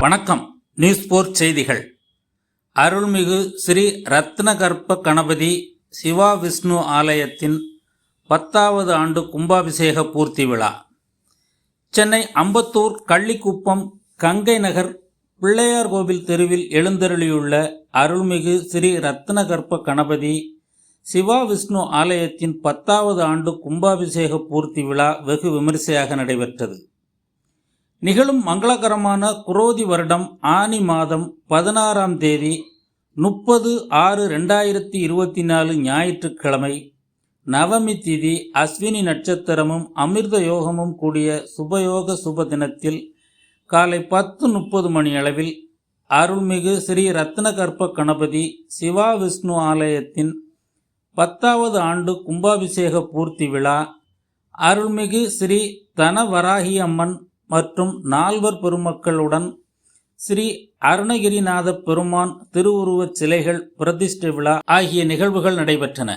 வணக்கம். நியூஸ் போர் செய்திகள். அருள்மிகு ஸ்ரீ ரத்னகர்ப்ப கணபதி சிவா விஷ்ணு ஆலயத்தின் பத்தாவது ஆண்டு கும்பாபிஷேக பூர்த்தி விழா. சென்னை அம்பத்தூர் கள்ளிக்குப்பம் கங்கை நகர் பிள்ளையார் கோவில் தெருவில் எழுந்தருளியுள்ள அருள்மிகு ஸ்ரீ ரத்னகர்ப்ப கணபதி சிவா விஷ்ணு ஆலயத்தின் பத்தாவது ஆண்டு கும்பாபிஷேக பூர்த்தி விழா வெகு விமரிசையாக நடைபெற்றது. நிகழும் மங்களகரமான குரோதி வருடம் ஆனி மாதம் பதினாறாம் தேதி முப்பது ஆறு ரெண்டாயிரத்தி இருபத்தி நாலு ஞாயிற்றுக்கிழமை. நவமி திதி அஸ்வினி நட்சத்திரமும் அமிர்த யோகமும் கூடிய சுபயோக சுப தினத்தில் காலை பத்து முப்பது மணி அளவில் அருள்மிகு ஸ்ரீ ரத்னகர்ப்ப கணபதி சிவா விஷ்ணு ஆலயத்தின் பத்தாவது ஆண்டு கும்பாபிஷேக பூர்த்தி விழா அருள்மிகு ஸ்ரீ தனவராகி அம்மன் மற்றும் நால்வர் பெருமக்களுடன் ஸ்ரீ அருணகிரிநாத பெருமான் திருவுருவச் சிலைகள் பிரதிஷ்டை விழா ஆகிய நிகழ்வுகள் நடைபெற்றன.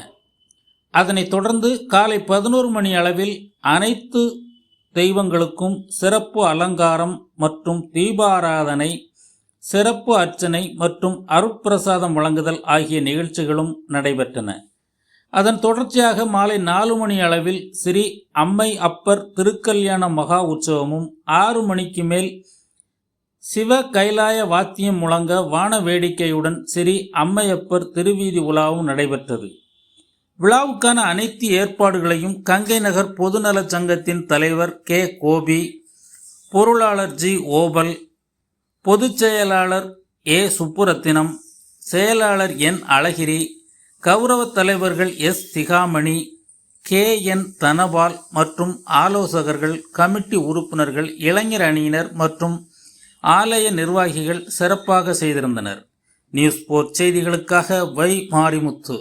அதனைத் தொடர்ந்து காலை பதினோரு மணி அளவில் அனைத்து தெய்வங்களுக்கும் சிறப்பு அலங்காரம் மற்றும் தீபாராதனை சிறப்பு அர்ச்சனை மற்றும் அருட்பிரசாதம் வழங்குதல் ஆகிய நிகழ்ச்சிகளும் நடைபெற்றன. அதன் தொடர்ச்சியாக மாலை நாலு மணி அளவில் ஸ்ரீ அம்மை அப்பர் திருக்கல்யாண மகா உற்சவமும் ஆறு மணிக்கு மேல் சிவ கைலாய வாத்தியம் முழங்க வான வேடிக்கையுடன் ஸ்ரீ அம்மையப்பர் திருவீதி உலாவும் நடைபெற்றது. விழாவுக்கான அனைத்து ஏற்பாடுகளையும் கங்கை நகர் பொதுநலச் சங்கத்தின் தலைவர் கே. கோபி பொருளாளர் ஜி. ஓபல் பொதுச் செயலாளர் ஏ. சுப்புரத்தினம் செயலாளர் என். அழகிரி கௌரவ தலைவர்கள் S. Thigamani K. N. Dhanapal மற்றும் ஆலோசகர்கள் கமிட்டி உறுப்பினர்கள் இளைஞர் அணியினர் மற்றும் ஆலய நிர்வாகிகள் சிறப்பாக செய்திருந்தனர். நியூஸ் போர்ட் செய்திகளுக்காக வை. மாரிமுத்து.